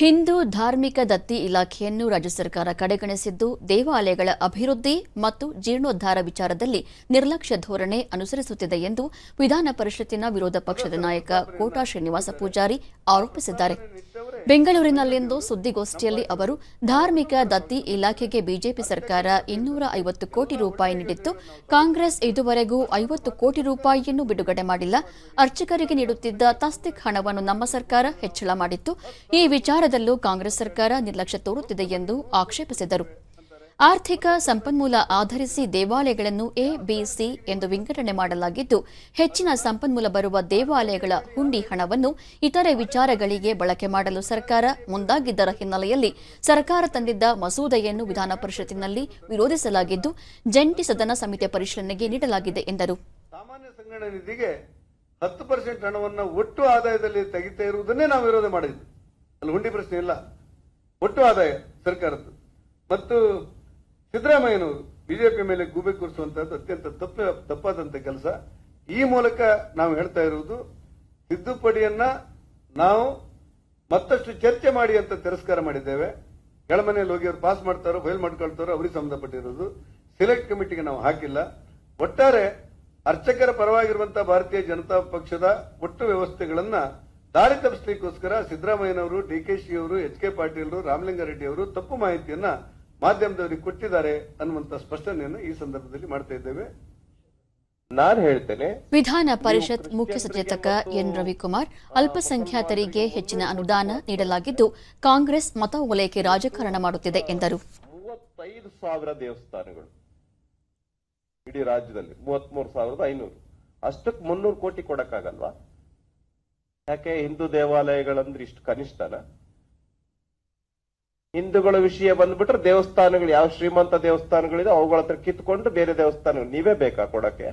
ಹಿಂದೂ ಧಾರ್ಮಿಕ ದತ್ತಿ ಇಲಾಖೆಯನ್ನು ರಾಜ್ಯ ಸರ್ಕಾರ ಕಡೆಗಣಿಸಿದ್ದು, ದೇವಾಲಯಗಳ ಅಭಿವೃದ್ಧಿ ಮತ್ತು ಜೀರ್ಣೋದ್ಧಾರ ವಿಚಾರದಲ್ಲಿ ನಿರ್ಲಕ್ಷ್ಯ ಧೋರಣೆ ಅನುಸರಿಸುತ್ತಿದೆ ಎಂದು ವಿಧಾನ ಪರಿಷತ್ತಿನ ವಿರೋಧ ಪಕ್ಷದ ನಾಯಕ ಕೋಟಾ ಶ್ರೀನಿವಾಸ ಪೂಜಾರಿ ಆರೋಪಿಸಿದ್ದಾರೆ. ಬೆಂಗಳೂರಿನಲ್ಲಿಂದು ಸುದ್ದಿಗೋಷ್ಠಿಯಲ್ಲಿ ಅವರು, ಧಾರ್ಮಿಕ ದತ್ತಿ ಇಲಾಖೆಗೆ ಬಿಜೆಪಿ ಸರ್ಕಾರ ಇನ್ನೂರ ಐವತ್ತು ಕೋಟಿ ರೂಪಾಯಿ ನೀಡಿತ್ತು. ಕಾಂಗ್ರೆಸ್ ಇದುವರೆಗೂ ಐವತ್ತು ಕೋಟಿ ರೂಪಾಯಿಯನ್ನು ಬಿಡುಗಡೆ ಮಾಡಿಲ್ಲ. ಅರ್ಚಕರಿಗೆ ನೀಡುತ್ತಿದ್ದ ತಸ್ತಿಕ್ ಹಣವನ್ನು ನಮ್ಮ ಸರ್ಕಾರ ಹೆಚ್ಚಳ ಮಾಡಿತ್ತು. ಈ ವಿಚಾರದಲ್ಲೂ ಕಾಂಗ್ರೆಸ್ ಸರ್ಕಾರ ನಿರ್ಲಕ್ಷ್ಯ ತೋರುತ್ತಿದೆ ಎಂದು ಆಕ್ಷೇಪಿಸಿದರು. ಆರ್ಥಿಕ ಸಂಪನ್ಮೂಲ ಆಧರಿಸಿ ದೇವಾಲಯಗಳನ್ನು ಎ ಬಿಸಿ ಎಂದು ವಿಂಗಡಣೆ ಮಾಡಲಾಗಿದ್ದು, ಹೆಚ್ಚಿನ ಸಂಪನ್ಮೂಲ ಬರುವ ದೇವಾಲಯಗಳ ಹುಂಡಿ ಹಣವನ್ನು ಇತರೆ ವಿಚಾರಗಳಿಗೆ ಬಳಕೆ ಮಾಡಲು ಸರ್ಕಾರ ಮುಂದಾಗಿದ್ದರ ಹಿನ್ನೆಲೆಯಲ್ಲಿ ಸರ್ಕಾರ ತಂದಿದ್ದ ಮಸೂದೆಯನ್ನು ವಿಧಾನ ಪರಿಷತ್ತಿನಲ್ಲಿ ವಿರೋಧಿಸಲಾಗಿದ್ದು, ಜಂಟಿ ಸದನ ಸಮಿತಿ ಪರಿಶೀಲನೆಗೆ ನೀಡಲಾಗಿದೆ ಎಂದರು. ಸಾಮಾನ್ಯ ಸಂಘಟನೆ ನಿಧಿಗೆ ಹತ್ತು ಪರ್ಸೆಂಟ್ ಹಣವನ್ನು ಒಟ್ಟು ಆದಾಯದಲ್ಲಿ ತೆಗಿತಾ ಇರುವುದನ್ನೇ ನಾವು ವಿರೋಧ ಮಾಡಿದ್ವಿ. ಅಲ್ಲಿ ಹುಂಡಿ ಪ್ರಶ್ನೆ ಇಲ್ಲ. ಒಟ್ಟು ಆದಾಯ ಮತ್ತು ಸಿದ್ದರಾಮಯ್ಯನವರು ಬಿಜೆಪಿ ಮೇಲೆ ಗೂಬೆ ಕೂರಿಸುವಂತಹದ್ದು ಅತ್ಯಂತ ತಪ್ಪ, ತಪ್ಪಾದಂತ ಕೆಲಸ. ಈ ಮೂಲಕ ನಾವು ಹೇಳ್ತಾ ಇರುವುದು, ತಿದ್ದುಪಡಿಯನ್ನ ನಾವು ಮತ್ತಷ್ಟು ಚರ್ಚೆ ಮಾಡಿ ಅಂತ ತಿರಸ್ಕಾರ ಮಾಡಿದ್ದೇವೆ. ಕೆಳಮನೆಯಲ್ಲಿ ಹೋಗಿ ಅವರು ಪಾಸ್ ಮಾಡ್ತಾರೋ ಫೈಲ್ ಮಾಡ್ಕೊಳ್ತಾರೋ, ಅವರಿಗೆ ಸಂಬಂಧಪಟ್ಟಿರೋದು. ಸಿಲೆಕ್ಟ್ ಕಮಿಟಿಗೆ ನಾವು ಹಾಕಿಲ್ಲ. ಒಟ್ಟಾರೆ ಅರ್ಚಕರ ಪರವಾಗಿರುವಂತಹ ಭಾರತೀಯ ಜನತಾ ಪಕ್ಷದ ಒಟ್ಟು ವ್ಯವಸ್ಥೆಗಳನ್ನ ದಾರಿ ತಪ್ಪಿಸಲಿಕ್ಕೋಸ್ಕರ ಸಿದ್ದರಾಮಯ್ಯನವರು, ಡಿ ಕೆ ಶಿ ಅವರು ಎಚ್ ಕೆ ಪಾಟೀಲ್ ರಾಮಲಿಂಗಾರೆಡ್ಡಿ ಅವರು ತಪ್ಪು ಮಾಹಿತಿಯನ್ನ ಮಾಧ್ಯಮದವರಿಗೆ ಕೊಟ್ಟಿದ್ದಾರೆ ಅನ್ನುವಂತ ಸ್ಪಷ್ಟನೆಯನ್ನು ಈ ಸಂದರ್ಭದಲ್ಲಿ ಮಾಡ್ತಾ ಇದ್ದೇವೆ. ನಾನು ಹೇಳ್ತೇನೆ ವಿಧಾನ ಪರಿಷತ್ ಮುಖ್ಯ ಸಚೇತಕ ಎನ್ ರವಿಕುಮಾರ್ ಅಲ್ಪಸಂಖ್ಯಾತರಿಗೆ ಹೆಚ್ಚಿನ ಅನುದಾನ ನೀಡಲಾಗಿದ್ದು ಕಾಂಗ್ರೆಸ್ ಮತ ಓಲೈಕೆ ರಾಜಕಾರಣ ಮಾಡುತ್ತಿದೆ ಎಂದರು. ಮೂವತ್ತೈದು ಸಾವಿರ ದೇವಸ್ಥಾನಗಳು ಇಡೀ ರಾಜ್ಯದಲ್ಲಿ ಮೂವತ್ಮೂರು ಸಾವಿರದ ಐನೂರು. ಅಷ್ಟಕ್ಕೆ ಮುನ್ನೂರು ಕೋಟಿ ಕೊಡಕ್ಕಾಗಲ್ವಾ? ಯಾಕೆ ಹಿಂದೂ ದೇವಾಲಯಗಳಂದ್ರೆ ಇಷ್ಟು ಕನಿಷ್ಠನ? ಹಿಂದೂಗಳ ವಿಷಯ ಬಂದ್ಬಿಟ್ರೆ ದೇವಸ್ಥಾನಗಳು, ಯಾವ ಶ್ರೀಮಂತ ದೇವಸ್ಥಾನಗಳಿದೆ ಅವುಗಳ ಹತ್ರ ಕಿತ್ಕೊಂಡು ಬೇರೆ ದೇವಸ್ಥಾನಗಳು. ನೀವೇ ಬೇಕಾ ಕೊಡಕ್ಕೆ?